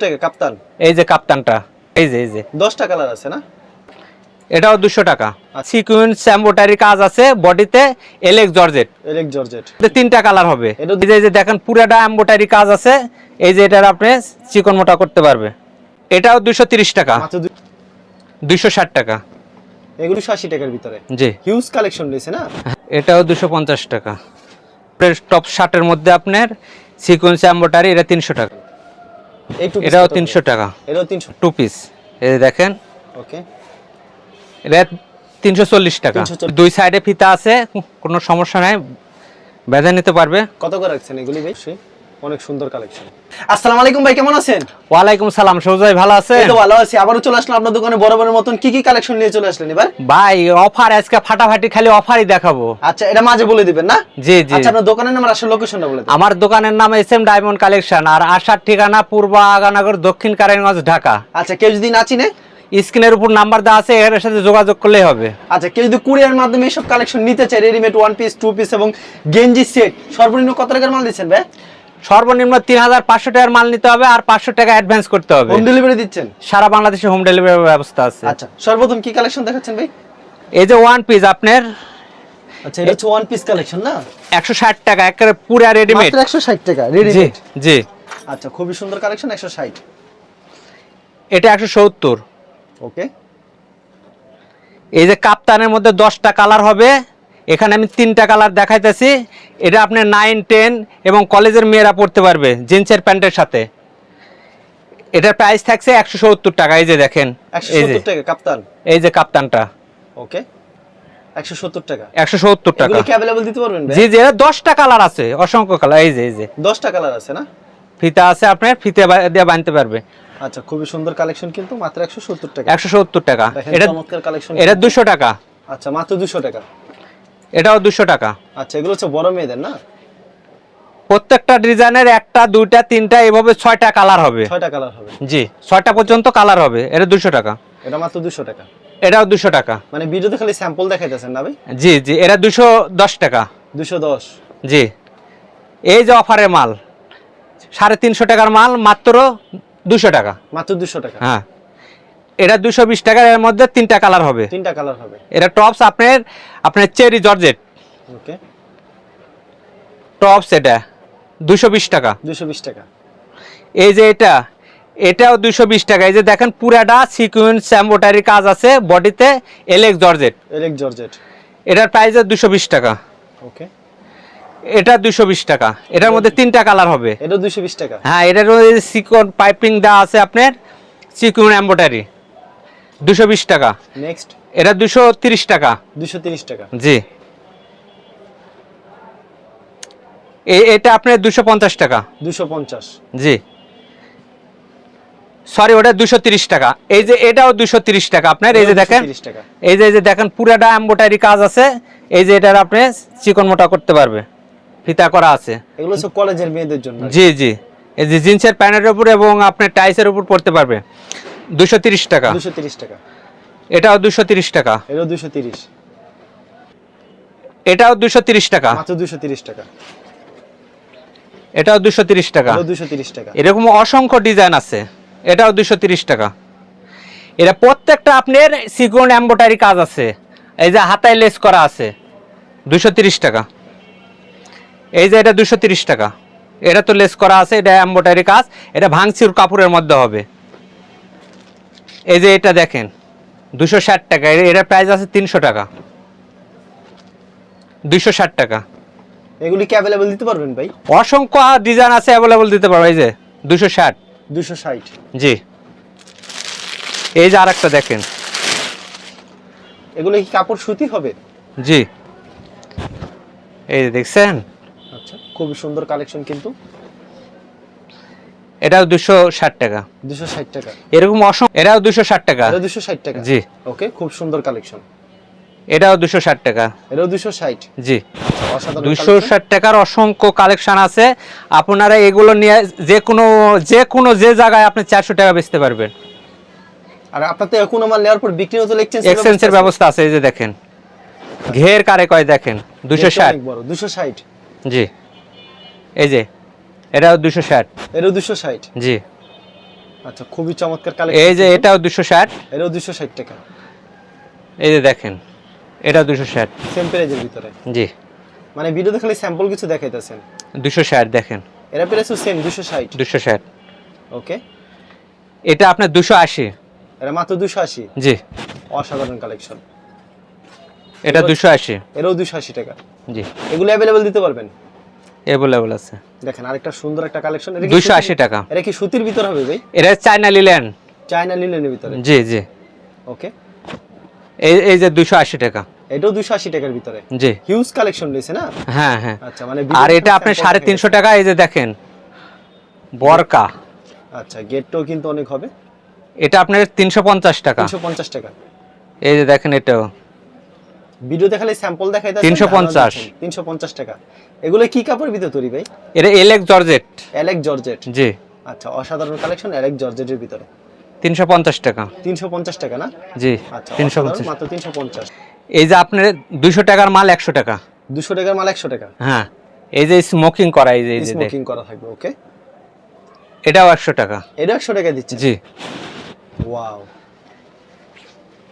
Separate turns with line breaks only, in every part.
টাকা কাপ্তান।
এই যে কাপ্তানটা এই যে এই যে।
দশটা কালার আছে না?
এটাও দুশো টাকা।
আচ্ছা।
সিকুয়েন্স এম্বোটারি কাজ আছে বডিতে এলেক্স জর্জেট
এলেক জর্জেট
তিনটা কালার হবে। এই যে- দেখেন পুরাটা এম্বোটারি কাজ আছে। এই যে এটার আপনি চিকন মোটা করতে পারবে। এটাও দুশো তিরিশ টাকা।
মাত্র দুই-
দুশো ষাট টাকা।
এগুলো আশি টাকার ভিতরে।
জি।
হিউজ কালেকশন রয়েছে না?
এটাও দুশো পঞ্চাশ টাকা। টপ শার্টের মধ্যে আপনার সিকোয়েন্স এম্বোটারি এটা তিনশো টাকা।
এই টু
এটাও তিনশো টাকা।
এটাও তিনশো
টু পিস এই দেখেন।
ওকে
এটা তিনশো চল্লিশ টাকা। দুই সাইডে ফিতা আছে কোনো সমস্যা নাই। বেঁধে নিতে পারবে।
কত করে রাখছেন এগুলি সে অনেক সুন্দর কালেকশন আসসালামু আলাইকুম ভাই কেমন আছেন?
ওয়ালাইকুম সালাম সৌজাই ভালো আছে
এই তো ভালো আছি। আবারও চলে আসলাম আপনার দোকানে বরাবরের মতন কি কি কালেকশন নিয়ে চলে আসলেন এবার?
ভাই অফার আজকে ফাটাফাটি খালি অফারই দেখাবো।
আচ্ছা এটা মাঝে বলে দিবেন না?
জি জি।
আচ্ছা আপনার দোকানের নাম আর আসল লোকেশনটা বলে দিন
আমার দোকানের নাম এস এম ডায়মন্ড কালেকশন আর আসার ঠিকানা পূর্ব আগানগর দক্ষিণ কারাইগঞ্জ ঢাকা।
আচ্ছা কেউ যদি না চিনে?
স্ক্রিনের উপর নাম্বার দেওয়া আছে এর সাথে যোগাযোগ করলেই হবে।
আচ্ছা কেউ যদি কুরিয়ার মাধ্যমে এইসব কালেকশন নিতে চায় readymade one piece two piece এবং গেঞ্জি সেট সর্বনিম্ন কত টাকার মাল দিচ্ছেন ভাই?
সর্বনিম্ন তিন হাজার পাঁচশো টাকার মাল নিতে হবে আর পাঁচশো টাকা অ্যাডভান্স করতে হবে।
হোম ডেলিভারি দিচ্ছেন?
সারা বাংলাদেশে হোম ডেলিভারি ব্যবস্থা আছে।
আচ্ছা সর্বপ্রথম কি কালেকশন দেখাচ্ছেন ভাই?
এই যে ওয়ান পিস আপনার
আচ্ছা এটা হচ্ছে ওয়ান পিস কালেকশন না?
একশো ষাট টাকা একেবারে পুরা রেডিমেড
মাত্র 160 টাকা রেডিমেড
জি
আচ্ছা খুবই সুন্দর কালেকশন 160
এটা একশো সত্তর।
ওকে
এই যে কাপ্তানের মধ্যে দশটা কালার হবে। এখানে আমি তিনটা কালার দেখাইতেছি। এটা আপনার নাইন টেন এবং কলেজের মেয়েরা পড়তে পারবে জিন্সের প্যান্টের সাথে। এটার প্রাইস থাকছে একশো সত্তর টাকা এই যে দেখেন এই যে।
কাপ্তান।
এই যে কাপ্তানটা।
ওকে।
দশটা কালার আছে অসংখ্য কালার এই যে এই যে।
দশটা কালার আছে না?
আছে ফিতে বানতে পারবে।
আচ্ছা খুবই সুন্দর কালেকশন কিন্তু মাত্র
একশো সত্তর টাকা।
একশো সত্তর
টাকা। দুশো টাকা।
আচ্ছা মাত্র টাকা।
এটাও দুশো টাকা।
আচ্ছা এগুলো হচ্ছে বড় মেয়েদের না?
প্রত্যেকটা ডিজাইনের একটা দুইটা তিনটা এভাবে ছয়টা কালার হবে।
ছয়টা কালার হবে।
জি ছয়টা পর্যন্ত কালার হবে। এটা দুশো টাকা।
এটা মাত্র দুশো টাকা।
এটাও দুশো টাকা।
মানে ভিডিওতে খালি স্যাম্পল দেখাইতেছেন না ভাই?
জি জি এটা দুশো দশ টাকা।
210
জি। এই যে অফারের মাল সাড়ে তিনশো টাকার মাল মাত্র দুশো টাকা।
মাত্র দুশো টাকা।
হ্যাঁ। এটা দুশো বিশ টাকার এর মধ্যে তিনটা কালার হবে।
তিনটা কালার হবে।
এটা টপস আপনার আপনার চেরি জর্জেট।
ওকে।
টপস এটা দুশো বিশ টাকা।
220 টাকা।
এই যে এটা এটাও দুশো বিশ টাকা। এই যে দেখেন পুরাটা সিকুয়েন্স এম্বোটারি কাজ আছে বডিতে এলেক্স জর্জেট।
Alec georgette.
এটার প্রাইস দুশো বিশ টাকা।
ওকে।
এটা দুশো বিশ টাকা। এটার মধ্যে তিনটা কালার হবে।
এটা 220 টাকা।
হ্যাঁ এটার মধ্যে সিকন পাইপিং দেওয়া আছে আপনার সিকুয়েন্স এম্বোটারি দুশো বিশ টাকা।
নেক্সট
এটা দুশো তিরিশ টাকা।
230 টাকা।
জি। এটা আপনার দুশো পঞ্চাশ টাকা।
250
জি। সরি ওটা দুশো তিরিশ টাকা। এই যে এটাও দুশো তিরিশ টাকা আপনার। এই যে দেখেন এই যে এই যে দেখেন পুরাটা এম্বোটারি কাজ আছে। এই যে এটার আপনি চিকন মোটা করতে পারবে। ফিতা করা আছে।
এগুলো হচ্ছে কলেজের মেয়েদের জন্য।
জি জি। এই যে জিন্সের প্যান্টের উপর এবং আপনার টাইসের উপর পড়তে পারবে। দুশো তিরিশ টাকা
230 টাকা
এটাও দুশো তিরিশ টাকা
এটাও 230
এটাও দুশো তিরিশ টাকা
মাত্র 230 টাকা
এটাও দুশো তিরিশ টাকা
এটাও 230 টাকা
এরকম অসংখ্য ডিজাইন আছে এটাও দুশো তিরিশ টাকা এটা প্রত্যেকটা আপনার সিকুন এম্বোটারি কাজ আছে এই যে হাতায় লেস করা আছে দুশো তিরিশ টাকা এই যে এটা দুশো তিরিশ টাকা এটা তো লেস করা আছে এটা এম্বোটারি কাজ এটা ভাঙচির কাপড়ের মধ্যে হবে এই যে এটা দেখেন দুশো ষাট টাকা। এটার প্রাইস আছে তিনশো টাকা। দুশো ষাট টাকা।
এগুলি কি অ্যাভেলেবল দিতে পারবেন ভাই?
অসংখ্য ডিজাইন আছে অ্যাভেলেবল দিতে পারব এই যে দুশো ষাট।
দুশো ষাট।
জি। এই যে আরেকটা দেখেন।
এগুলো কি কাপড় সুতি হবে?
জি। এই দেখছেন?
আচ্ছা খুবই সুন্দর কালেকশন কিন্তু।
এটাও দুশো ষাট টাকা।
260 টাকা।
এরকম অসংখ্য এটাও দুশো ষাট টাকা।
এটা 260 টাকা?
জি।
ওকে খুব সুন্দর কালেকশন
এটাও দুশো ষাট টাকা।
এটাও 260
জি।
অসাধারণ
দুশো। ষাট টাকার অসংখ্য কালেকশন আছে। আপনারা এগুলো নিয়ে যে কোনো যে কোনো যে জায়গায় আপনি চারশো টাকা বেচতে পারবেন।
আর আপনার তো এখন আমার নেওয়ার পর বিক্রি হতো এক্সচেঞ্জ
এক্সচেঞ্জের ব্যবস্থা আছে। এই যে দেখেন। ঘের কারে কয় দেখেন? দুশো ষাট।
বড় 260
জি। এই যে এটাও দুশো ষাট।
এরও দুশো ষাট?
জি।
আচ্ছা খুবই চমৎকার কালেকশন
এই যে এটাও দুশো ষাট।
এরও দুশো ষাট টাকা।
এই যে দেখেন এটাও দুশো ষাট।
সেম প্রাইজের ভিতরে?
জি।
মানে ভিডিওতে খালি স্যাম্পল কিছু দেখাইতেছেন?
দুশো ষাট দেখেন।
এরা প্রাইসও সেম দুশো ষাট।
দুশো ষাট।
ওকে
এটা আপনার দুশো আশি।
এরা মাত্র দুশো আশি?
জি।
অসাধারণ কালেকশন
এটা দুশো আশি।
এরও দুশো আশি টাকা।
জি।
এগুলো অ্যাভেলেবেল দিতে পারবেন?
অ্যাভেলেবল আছে।
দেখেন আরেকটা সুন্দর একটা কালেকশন
দুশো আশি টাকা।
এটা কি সুতির ভিতর হবে ভাই?
এটা চায়না লিলেন
চায়না লিলেনের ভিতরে?
জি জি।
ওকে
এই এই যে দুশো আশি টাকা।
এটাও দুশো আশি টাকার ভিতরে?
জি।
হিউজ কালেকশন রয়েছে না?
হ্যাঁ হ্যাঁ।
আচ্ছা মানে
আর এটা সাড়ে তিনশো টাকা এই যে দেখেন বরকা।
আচ্ছা গেটটাও কিন্তু অনেক হবে।
এটা আপনার তিনশো পঞ্চাশ টাকা।
তিনশো পঞ্চাশ টাকা।
এই যে দেখেন এটাও।
ভিডিও দেখালে স্যাম্পল দেখাই
350
তিনশো পঞ্চাশ। টাকা। এগুলো কি কাপড়ের ভিতরে তৈরি ভাই?
এটা এলেক জর্জেট
অ্যালেক জর্জেট
জি।
আচ্ছা অসাধারণ কালেকশন অ্যালেক জর্জেটের ভিতরে।
তিনশো পঞ্চাশ টাকা।
তিনশো পঞ্চাশ টাকা না?
জি
আচ্ছা
তিনশো
অসাধারণ,
পঞ্চাশ।
মাত্র তিনশো পঞ্চাশ।
এই যে আপনার দুইশো টাকার মাল একশো টাকা।
দুশো টাকার মাল একশো টাকা?
হ্যাঁ এই যে স্মোকিং করা এই যে এই যে
স্মোকিং করা থাকবে ওকে
এটাও একশো টাকা।
এটা একশো টাকা দিচ্ছে
জি।
ওয়াও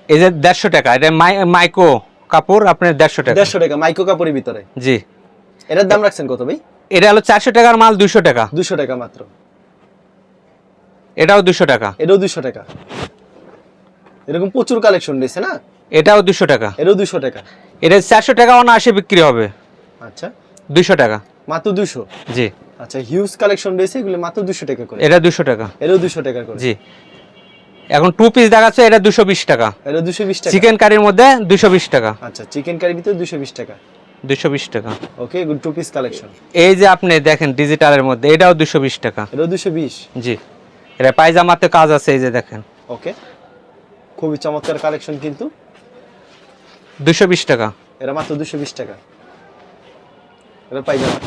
এই যে দেড়শো টাকা এটা মাই- মাইক্রো কাপড় আপনার দেড়শো টাকা।
দেড়শো টাকা মাইক্রো কাপড়ের ভিতরে।
জি।
এটার দাম রাখছেন কত ভাই?
এটা হলো চারশো টাকার মাল দুশো টাকা।
দুশো টাকা মাত্র।
এটাও দুশো টাকা।
এটাও দুশো টাকা। এরকম প্রচুর কালেকশন রয়েছে না?
এটাও দুশো টাকা।
এটাও দুশো টাকা।
এটা চারশো টাকা অনায়াসে বিক্রি হবে।
আচ্ছা।
দুশো টাকা।
মাত্র দুশো
জি।
আচ্ছা হিউজ কালেকশন রয়েছে এগুলো মাত্র দুশো টাকা করে।
এটা দুশো টাকা।
এটাও দুশো টাকা করে।
জি। এখন টু পিস দেখাচ্ছে এটা দুশো বিশ টাকা
এটা দুশো বিশ টাকা
চিকেন কারির মধ্যে দুশো বিশ টাকা
আচ্ছা চিকেন কারির ভিতরে দুশো বিশ টাকা
দুশো বিশ টাকা
ওকে এগুলো টু পিস কালেকশন
এই যে আপনি দেখেন ডিজিটালের মধ্যে এটাও দুশো বিশ টাকা
এটাও দুশো বিশ
জি এটা পায়জামাতে কাজ আছে এই যে দেখেন
ওকে খুবই চমৎকার কালেকশন কিন্তু
দুশো বিশ টাকা
এরা মাত্র দুশো বিশ টাকা এটা পাইজামা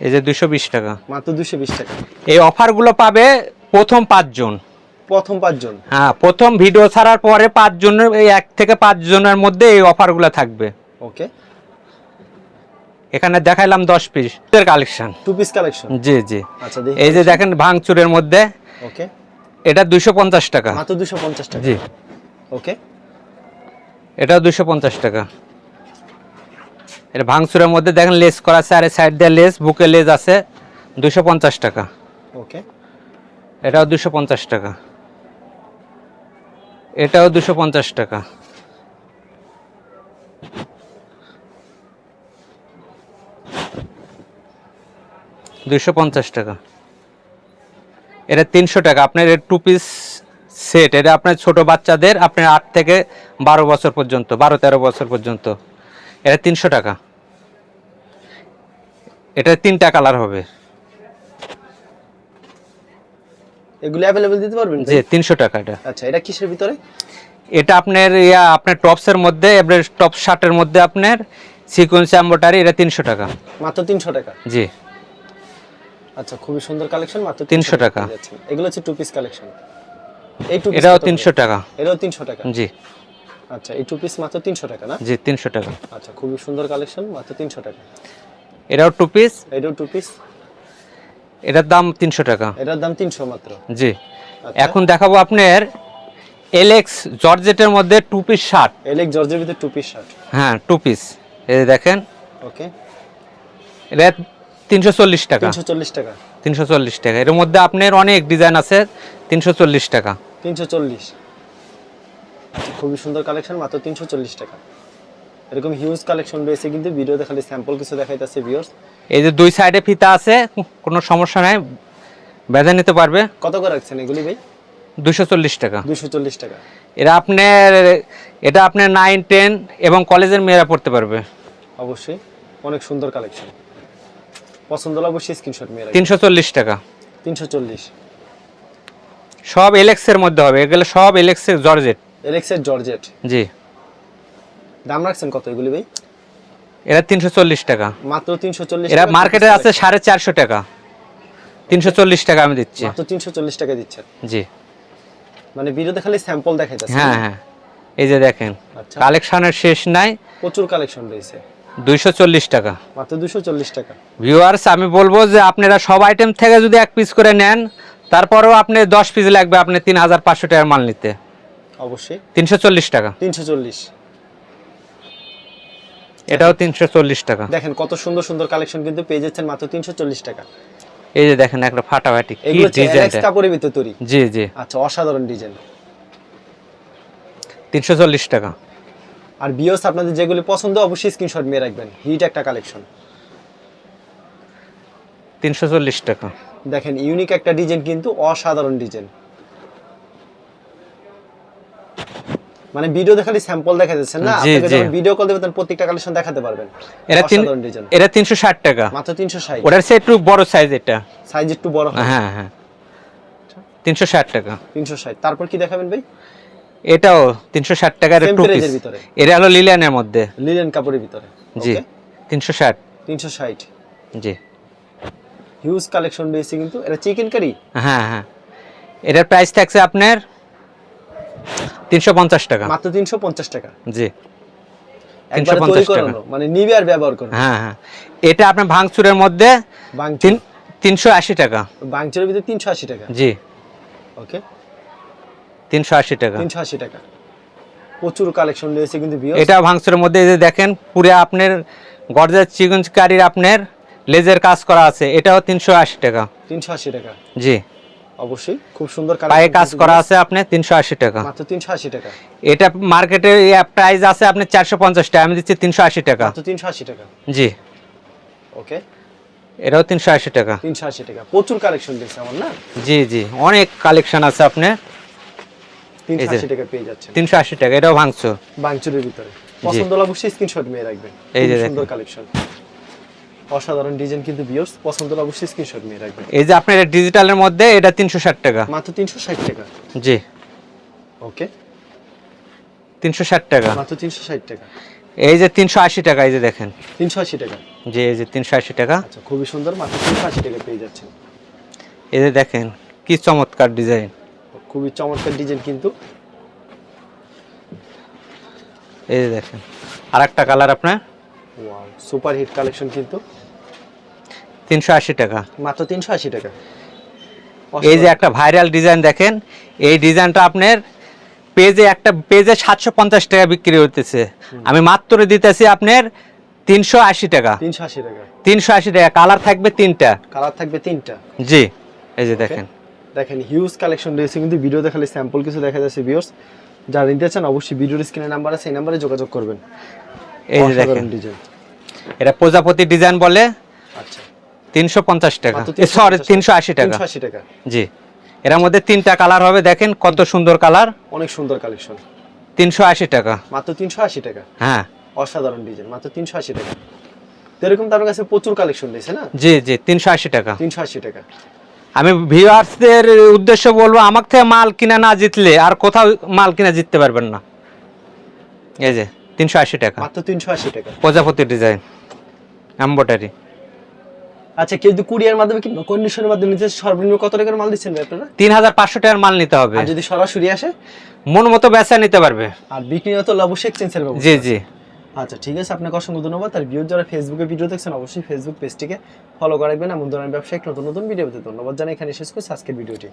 এই যে দুশো বিশ টাকা
মাত্র দুশো বিশ টাকা
এই অফারগুলো পাবে প্রথম পাঁচজন
প্রথম পাঁচজন?
হ্যাঁ প্রথম ভিডিও ছাড়ার পরে পাঁচজনের এই এক থেকে পাঁচ জনের মধ্যে এই অফারগুলো থাকবে।
ওকে।
এখানে দেখাইলাম দশ piece collection
two piece collection
জি জি।
আচ্ছা
এই যে দেখেন ভাঙচুরের মধ্যে
ওকে।
এটা দুশো পঞ্চাশ টাকা।
মাত্র দুশো পঞ্চাশ টাকা।
জি।
ওকে।
এটাও দুশো পঞ্চাশ টাকা। এটা ভাঙচুরের মধ্যে দেখেন লেস করা আছে আর সাইড দিয়ে লেস বুকে লেস আছে দুশো পঞ্চাশ টাকা।
ওকে।
এটাও দুশো পঞ্চাশ টাকা। এটাও দুশো পঞ্চাশ টাকা। দুশো পঞ্চাশ টাকা। এটা তিনশো টাকা। আপনার টু পিস সেট এটা আপনার ছোট বাচ্চাদের আপনার আট থেকে বারো বছর পর্যন্ত, বারো তেরো বছর পর্যন্ত। এটা তিনশো টাকা। এটা তিনটা কালার হবে।
এগুলো অ্যাভেলেবেল দিতে পারবেন
জি তিনশো টাকা এটা।
আচ্ছা এটা কিসের ভিতরে?
এটা আপনার ইয়া আপনার টপসের মধ্যে এবারে টপ শার্টের মধ্যে আপনার সিকোয়েন্স এম্বোটারি এটা তিনশো টাকা।
মাত্র তিনশো টাকা?
জি।
আচ্ছা খুবই সুন্দর কালেকশন মাত্র
300 টাকা।
যাচ্ছেন। এগুলো হচ্ছে টু পিস কালেকশন এই টু
এটাও তিনশো টাকা।
এটাও তিনশো টাকা?
জি।
আচ্ছা এই টু পিস মাত্র তিনশো টাকা না?
জি তিনশো টাকা।
আচ্ছা খুবই সুন্দর কালেকশন মাত্র তিনশো টাকা।
এটাও টু পিস
এটাও টু পিস
এটার দাম তিনশো টাকা।
এটার দাম তিনশো মাত্র।
জি।
আচ্ছা।
এখন দেখাবো আপনার এলেক্স জর্জেটের মধ্যে টু পিস শার্ট
এলেক জর্জের ভিতরে টু পিস শার্ট
হ্যাঁ টু পিস এই দেখেন।
ওকে।
এটা তিনশো চল্লিশ টাকা।
তিনশো চল্লিশ টাকা।
তিনশো চল্লিশ টাকা। এর মধ্যে আপনার অনেক ডিজাইন আছে তিনশো চল্লিশ টাকা।
তিনশো চল্লিশ। খুবই সুন্দর কালেকশন মাত্র তিনশো চল্লিশ টাকা। এরকম হিউজ কালেকশন রয়েছে কিন্তু ভিডিওতে খালি স্যাম্পল কিছু দেখাইতেছে ভিউয়ার্স
এই যে দুই সাইডে ফিতা আছে কোনো সমস্যা নাই বেঁধে নিতে পারবে।
কত করে রাখছেন এগুলি ভাই?
দুশো চল্লিশ টাকা।
দুশো চল্লিশ টাকা।
এটা আপনার এটা আপনার নাইন টেন এবং কলেজের মেয়েরা পড়তে পারবে।
অবশ্যই অনেক সুন্দর কালেকশন পছন্দ হলে অবশ্যই স্ক্রিনশট রাখবেন।
তিনশো চল্লিশ টাকা।
তিনশো চল্লিশ।
সব এলেক্সের মধ্যে হবে এগুলো সব এলেক্সের জর্জেট
এলেক্সের জর্জেট
জি।
দাম রাখছেন কত এগুলি ভাই?
এরা তিনশো চল্লিশ টাকা।
মাত্র তিনশো চল্লিশ
এরা মার্কেটে আছে সাড়ে চারশো টাকা। তিনশো চল্লিশ টাকা আমি দিচ্ছি।
মাত্র তিনশো চল্লিশ টাকা দিচ্ছেন?
জি।
মানে ভিডিওতে খালি স্যাম্পল দেখাইতেছে
হ্যাঁ হ্যাঁ। এই যে দেখেন
আচ্ছা।
কালেকশনের শেষ নাই।
প্রচুর কালেকশন রয়েছে।
দুইশো চল্লিশ টাকা।
মাত্র দুশো চল্লিশ টাকা।
ভিউয়ার্স আমি বলব যে আপনারা সব আইটেম থেকে যদি এক পিস করে নেন তারপরেও আপনি দশ পিস লাগবে আপনি তিন হাজার পাঁচশো টাকার মাল নিতে।
অবশ্যই।
তিনশো চল্লিশ টাকা।
তিনশো চল্লিশ।
এটাও তিনশো চল্লিশ টাকা।
দেখেন কত সুন্দর সুন্দর কালেকশন কিন্তু পেয়ে যাচ্ছেন মাত্র তিনশো চল্লিশ টাকা।
এই যে দেখেন একটা ফাটাফাটি কি
হচ্ছে কাপড়ের ভিতর তৈরি।
জি জি।
আচ্ছা অসাধারণ ডিজাইন
তিনশো চল্লিশ টাকা।
আর বিওস আপনাদের যেগুলি পছন্দ অবশ্যই স্ক্রিনশট মেয়ে রাখবেন। হিট একটা কালেকশন
তিনশো চল্লিশ টাকা।
দেখেন ইউনিক একটা ডিজাইন কিন্তু অসাধারণ ডিজাইন মানে ভিডিও দেখালি স্যাম্পল দেখা যাচ্ছে না?
জি,
আপনাকে যখন ভিডিও কল দেবেন তখন প্রত্যেকটা কালেকশন দেখাতে পারবেন।
এটা তিন এটা তিনশো ষাট টাকা।
মাত্র তিনশো ষাট।
ওটার সে একটু বড় সাইজ এটা।
সাইজ একটু বড়
হ্যাঁ হ্যাঁ। তিনশো ষাট টাকা।
তিনশো ষাট। তারপর কি দেখাবেন ভাই?
এটাও তিনশো ষাট টাকার
Same
টু
price
পিস
এর।
এটা হলো লিলিয়ানের মধ্যে।
লিলেন কাপড়ের ভিতরে।
জি তিনশো ষাট।
তিনশো ষাট।
জি।
হিউজ কালেকশন রয়েছে কিন্তু। এটা চিকেন কারি
হ্যাঁ হ্যাঁ। এটার প্রাইস থাকছে আপনার তিনশো পঞ্চাশ টাকা।
মাত্র তিনশো পঞ্চাশ টাকা।
জি।
একবারে
350 টাকা।
মানে নিবে আর ব্যবহার করবে।
হ্যাঁ হ্যাঁ। এটা আপনার ভাঙচুরের মধ্যে তিনশো আশি টাকা।
বাংচুরের ভিতরে তিনশো আশি টাকা।
জি।
ওকে।
তিনশো আশি টাকা।
তিনশো আশি টাকা। প্রচুর কালেকশন রয়েছে কিন্তু
এটা ভাঙচুরের মধ্যে এই যে দেখেন পুরো আপনার গর্জার চিকনকারির আপনার লেজের কাজ করা আছে। এটাও তিনশো আশি টাকা।
তিনশো আশি টাকা।
জি।
অবশ্যই। খুব সুন্দর
পায়ে কাজ করা আছে তিনশো আশি টাকা।
মাত্র তিনশো আশি টাকা।
এটা মার্কেটে প্রাইস আছে চারশো পঞ্চাশ টাকা আমি দিচ্ছি তিনশো আশি টাকা।
মাত্র তিনশো আশি টাকা।
জি।
ওকে
এটাও তিনশো আশি টাকা।
তিনশো আশি টাকা। প্রচুর কালেকশন রয়েছে আমার না?
জি জি। অনেক কালেকশন আছে
তিনশো
এই
টাকা পেয়ে যাচ্ছেন।
তিনশো আশি টাকা এটাও ভাঙছো
বাংচুরের ভিতরে। পছন্দ হলে অবশ্যই স্ক্রিনশট মেয়ে রাখবেন।
এই যে
সুন্দর কালেকশন অসাধারণ ডিজাইন কিন্তু বিয়স পছন্দ হলে অবশ্যই স্ক্রিনশট মেয়ে রাখবেন।
এই যে আপনার ডিজিটালের মধ্যে এটা তিনশো ষাট টাকা।
মাত্র তিনশো ষাট টাকা।
জি।
ওকে।
তিনশো ষাট টাকা।
মাত্র তিনশো ষাট টাকা।
এই যে তিনশো আশি টাকা এই যে দেখেন।
তিনশো আশি টাকা।
জি এই যে তিনশো আশি টাকা।
আচ্ছা খুবই সুন্দর মাত্র তিনশো আশি টাকা পেয়ে যাচ্ছেন।
এই যে দেখেন কি চমৎকার ডিজাইন।
খুবই চমৎকার ডিজাইন কিন্তু।
এই যে দেখেন আর একটা কালার আপনার?
সুপার হিট কালেকশন কিন্তু।
তিনশো আশি টাকা।
মাত্র তিনশো আশি টাকা।
এই যে একটা ভাইরাল ডিজাইন দেখেন এই ডিজাইনটা আপনার পেজে একটা পেজে সাতশো পঞ্চাশ টাকা বিক্রি হতেছে আমি মাত্র দিতেছি আপনার তিনশো আশি টাকা।
তিনশো আশি টাকা।
তিনশো আশি টাকা কালার থাকবে তিনটা।
কালার থাকবে তিনটা।
জি এই যে দেখেন।
দেখেন হিউজ কালেকশন রয়েছে কিন্তু ভিডিও দেখালে স্যাম্পল কিছু দেখা যাচ্ছে ভিউয়ার্স যারা নিতে চান অবশ্যই ভিডিওর স্ক্রিনে নাম্বার আছে এই নাম্বারে যোগাযোগ করবেন।
এই যে দেখেন।
ডিজাইন।
এটা প্রজাপতি ডিজাইন বলে
আচ্ছা।
তিনশো পঞ্চাশ টাকা। সরি
350
তিনশো আশি টাকা।
তিনশো আশি টাকা।
জি। এর মধ্যে তিনটা কালার হবে দেখেন কত সুন্দর কালার।
অনেক সুন্দর কালেকশন।
তিনশো আশি টাকা।
মাত্র তিনশো আশি টাকা।
হ্যাঁ।
অসাধারণ ডিজাইন মাত্র তিনশো আশি টাকা। তো এরকম তার কাছে প্রচুর কালেকশন রয়েছে না?
জি জি তিনশো আশি টাকা।
তিনশো আশি টাকা।
আমি ভিউয়ার্সদের উদ্দেশ্য বলব আমার থেকে মাল কিনা না জিতলে আর কোথাও মাল কিনা জিততে পারবেন না। এই যে। তিনশো আশি টাকা।
মাত্র তিনশো আশি টাকা।
প্রজাপতি ডিজাইন এম্বোটারি
আচ্ছা কেউ যদি কুরিয়ার মাধ্যমে কিংবা কন্ডিশনের মাধ্যমে নিতে সর্বনিম্ন কত টাকার মাল দিচ্ছেন আপনারা?
তিন হাজার পাঁচশো টাকার মাল নিতে হবে।
আর যদি সরাসরি আসে?
মন মতো বেচা নিতে পারবে।
আর বিক্রি হতো অবশ্যই এক্সচেঞ্জের ব্যবস্থা
জি জি।
আচ্ছা ঠিক আছে আপনাকে অসংখ্য ধন্যবাদ। আর ভিউজ যারা ফেসবুকে ভিডিও দেখছেন অবশ্যই ফেসবুক পেজটিকে ফলো করাবেন এমন ধরনের ব্যবসায়িক নতুন নতুন ভিডিও পেতে ধন্যবাদ জানাই। এখানে শেষ করছি আজকের ভিডিওটি